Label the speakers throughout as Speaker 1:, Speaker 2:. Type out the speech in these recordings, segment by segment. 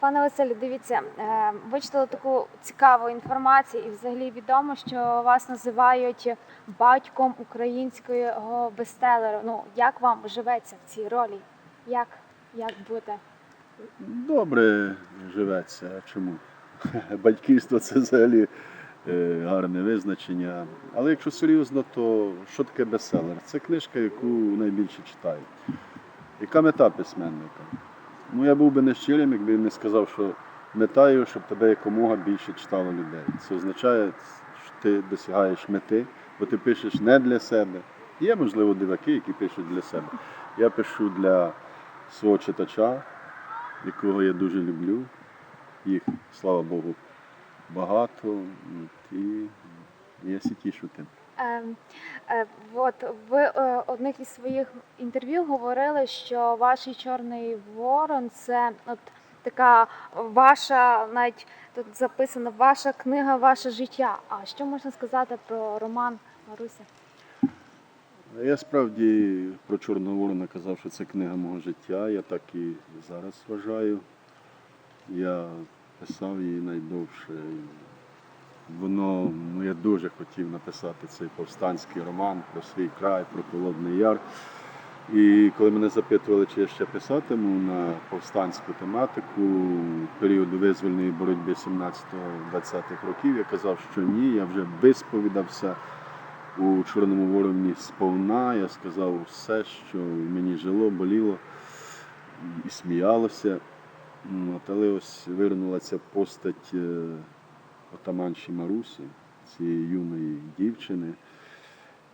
Speaker 1: Пане Василю, дивіться, е, ви читали таку цікаву інформацію, і взагалі відомо, що вас називають батьком українського бестселеру. Ну як вам живеться в цій ролі? Як, як бути?
Speaker 2: Добре живеться. А чому? Батьківство це взагалі е, гарне визначення. Але якщо серйозно, то що таке бестселер? Це книжка, яку найбільше читають. Яка мета письменника? Ну я був би нещирим, якби не сказав, що метою, щоб тебе якомога більше читало людей. Це означає, що ти досягаєш мети, бо ти пишеш не для себе. Є, можливо, диваки, які пишуть для себе. Я пишу для свого читача, якого я дуже люблю. Їх, слава Богу, багато. І я сі тішу тим.
Speaker 1: Е, е, от ви е, одних із своїх інтерв'ю говорили, що ваш чорний ворон це от така ваша, навіть тут записано ваша книга, ваше життя. А що можна сказати про роман Маруся?
Speaker 2: Я справді про Чорного Ворона казав, що це книга мого життя. Я так і зараз вважаю. Я писав її найдовше. Воно, ну я дуже хотів написати цей повстанський роман про свій край, про Холодний Яр. І коли мене запитували, чи я ще писатиму на повстанську тематику періоду визвольної боротьби 17-20-х років, я казав, що ні, я вже висповідався у Чорному вороні сповна. Я сказав все, що мені жило, боліло і сміялося. Але ось виринула ця постать е, отаманші Марусі, цієї юної дівчини.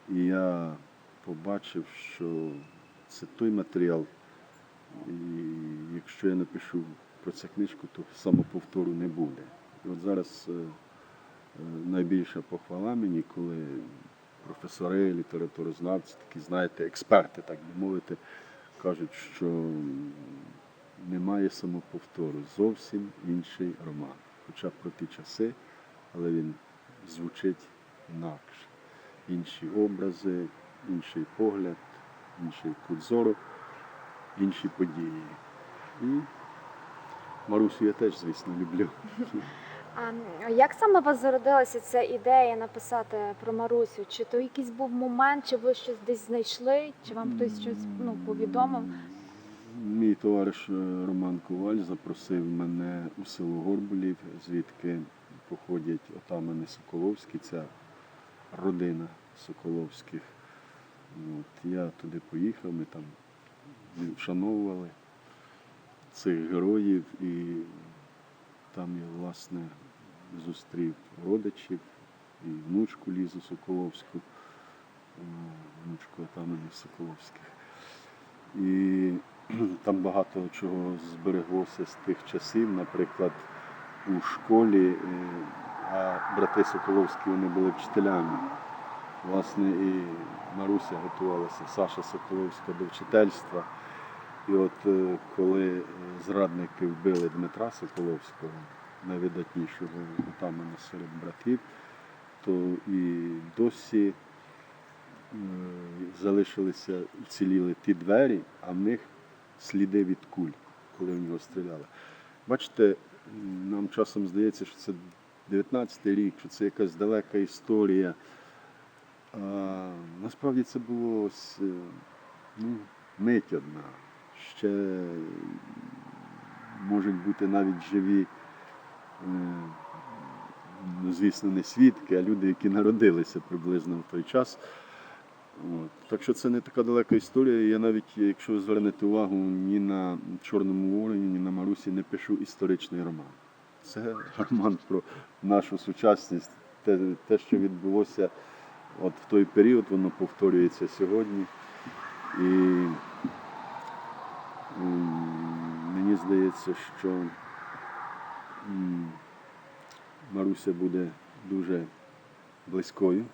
Speaker 2: І я побачив, що це той матеріал. І якщо я напишу про цю книжку, то самоповтору не буде. І от зараз е, е, найбільша похвала мені, коли професори, літературознавці, такі, знаєте, експерти, так би мовити, кажуть, що немає самоповтору, зовсім інший роман. Хоча про ті часи, але він звучить інакше. Інші образи, інший погляд, інший кут зору, інші події. І Марусю я теж, звісно, люблю.
Speaker 1: А як саме у вас зародилася ця ідея написати про Марусю? Чи то якийсь був момент, чи ви щось десь знайшли, чи вам хтось щось ну, повідомив?
Speaker 2: Мій товариш е, Роман Коваль запросив мене у село Горбулів, звідки походять отамани Соколовські, ця родина Соколовських. От, я туди поїхав, ми там вшановували цих героїв і там я, власне, зустрів родичів і внучку Лізу Соколовську, е, внучку отаманів Соколовських. І там багато чого збереглося з тих часів. Наприклад, у школі, е, а брати Соколовські вони були вчителями. Власне, і Маруся готувалася, Саша Соколовська до вчительства. І от е, коли е, зрадники вбили Дмитра Соколовського, найвидатнішого отамана серед братів, то і досі залишилися, вціліли ті двері, а в них сліди від куль, коли в нього стріляли. Бачите, нам часом здається, що це 19-й рік, що це якась далека історія. А, насправді це було ось, е, ну, мить одна. Ще можуть бути навіть живі, е, ну, звісно, не свідки, а люди, які народилися приблизно в той час. Так що це не така далека історія. Я навіть, якщо ви звернете увагу, ні на Чорному Вороні, ні на Марусі не пишу історичний роман. Це роман про нашу сучасність. Те, те що відбулося от в той період, воно повторюється сьогодні. І мені здається, що Маруся буде дуже близькою.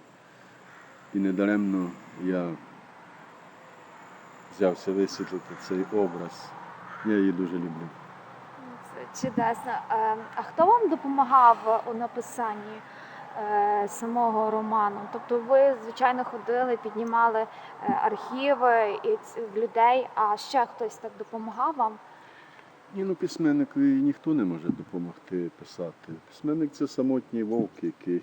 Speaker 2: І недаремно я взявся висвітлити цей образ. Я її дуже люблю.
Speaker 1: Це чудесно. А хто вам допомагав у написанні самого роману? Тобто ви, звичайно, ходили, піднімали е, архіви і людей, а ще хтось так допомагав вам?
Speaker 2: Ні, ну письменникові ніхто не може допомогти писати. Письменник це самотній вовк, який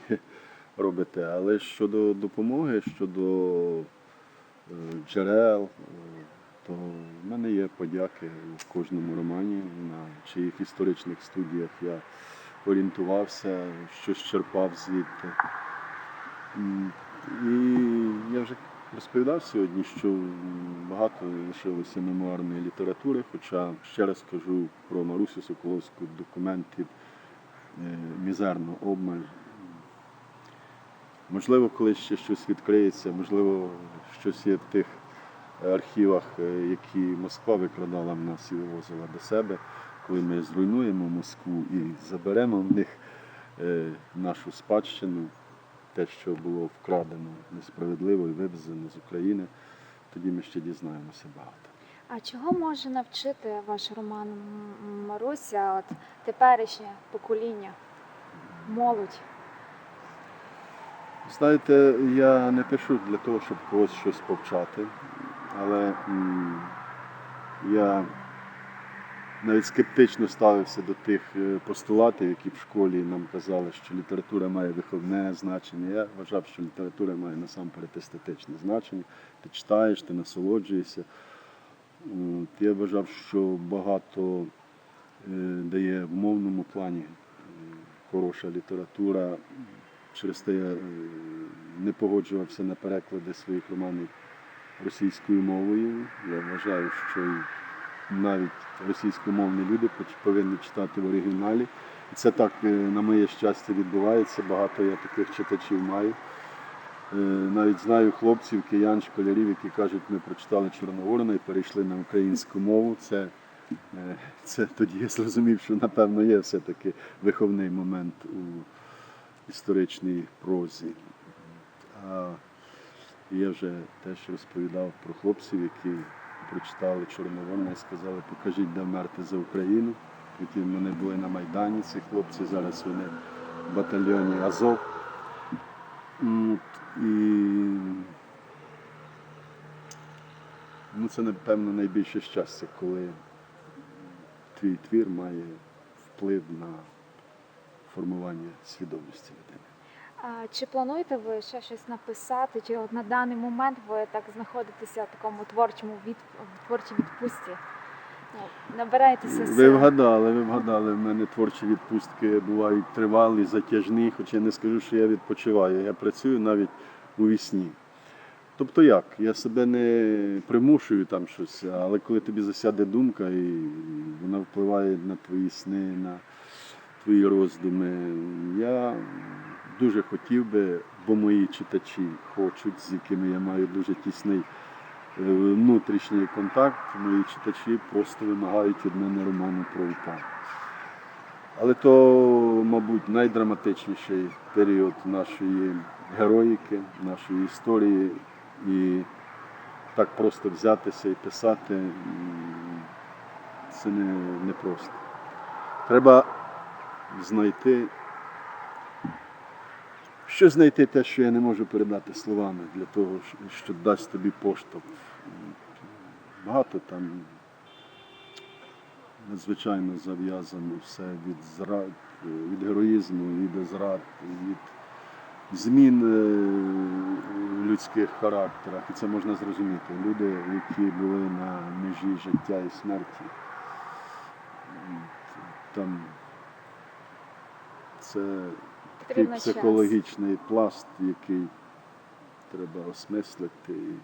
Speaker 2: робите. Але щодо допомоги, щодо е, джерел, е, то в мене є подяки в кожному романі, на чиїх історичних студіях я орієнтувався, щось черпав звідти. І я вже розповідав сьогодні, що багато лишилося мемуарної літератури, хоча ще раз кажу про Марусю Соколовську документів е, мізерно обмаль. Можливо, колись ще щось відкриється, можливо, щось є в тих архівах, е, які Москва викрадала в нас і вивозила до себе, коли ми зруйнуємо Москву і заберемо в них е, нашу спадщину, те, що було вкрадено несправедливо і вивезено з України, тоді ми ще дізнаємося багато.
Speaker 1: А чого може навчити ваш роман Маруся, от теперішнє покоління, молодь?
Speaker 2: Знаєте, я не пишу для того, щоб когось щось повчати, але м, я навіть скептично ставився до тих е, постулатів, які в школі нам казали, що література має виховне значення. Я вважав, що література має насамперед естетичне значення. Ти читаєш, ти насолоджуєшся. От, Я вважав, що багато е, дає в мовному плані е, хороша література. Через те я е, не погоджувався на переклади своїх романів російською мовою. Я вважаю, що навіть російськомовні люди повинні читати в оригіналі. Це так, е, на моє щастя, відбувається. Багато я таких читачів маю. Е, Навіть знаю хлопців, киян, школярів, які кажуть, ми прочитали Чорногорна і перейшли на українську мову. Це, це тоді я зрозумів, що напевно є все-таки виховний момент у історичній прозі. А я вже теж розповідав про хлопців, які прочитали Чорноворна і сказали, покажіть, де вмерти за Україну. Потім вони були на Майдані, ці хлопці, зараз вони в батальйоні Азов. І ну, це, напевно, найбільше щастя, коли твій твір має вплив на формування свідомості людини.
Speaker 1: А чи плануєте ви ще щось написати? Чи от на даний момент ви так знаходитеся в такому творчому від... творчій відпустці? Ну, набираєтеся
Speaker 2: Ви вгадали, ви вгадали. В мене творчі відпустки бувають тривалі, затяжні, хоча я не скажу, що я відпочиваю. Я працюю навіть у вісні. Тобто як? Я себе не примушую там щось, але коли тобі засяде думка і вона впливає на твої сни, на твої роздуми, я дуже хотів би, бо мої читачі хочуть, з якими я маю дуже тісний е, внутрішній контакт, мої читачі просто вимагають від мене роману про Італію. Але то, мабуть, найдраматичніший період нашої героїки, нашої історії. І так просто взятися і писати це не, не. Треба знайти, що знайти те, що я не можу передати словами, для того, що- дасть тобі поштовх. Багато там надзвичайно зав'язано все від зрад, від героїзму до зрад, від змін е, в людських характерах. І це можна зрозуміти. Люди, які були на межі життя і смерті, там це такий психологічний пласт, який треба осмислити. І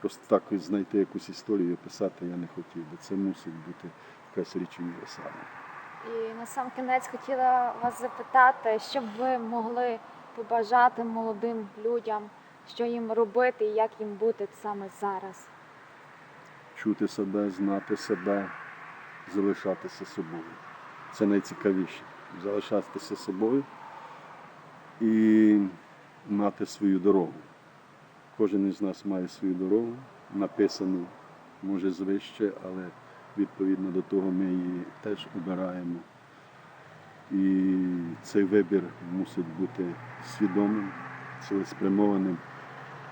Speaker 2: просто так ось знайти якусь історію і писати я не хотів, бо це мусить бути якась річ універсальна.
Speaker 1: І на сам кінець хотіла вас запитати, що б ви могли побажати молодим людям, що їм робити і як їм бути саме зараз?
Speaker 2: чути себе, знати себе, залишатися собою. Це найцікавіше. Залишатися собою і мати свою дорогу. Кожен із нас має свою дорогу, написану, може звище, але відповідно до того ми її теж обираємо. І цей вибір мусить бути свідомим, цілеспрямованим.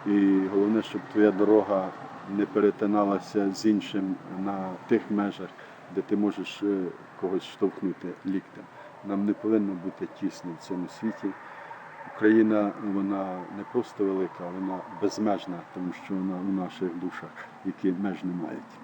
Speaker 2: І головне, щоб твоя дорога не перетиналася з іншим на тих межах, де ти можеш е, когось штовхнути ліктем. Нам не повинно бути тісно в цьому світі. Україна вона не просто велика, вона безмежна, тому що вона у наших душах, які меж не мають.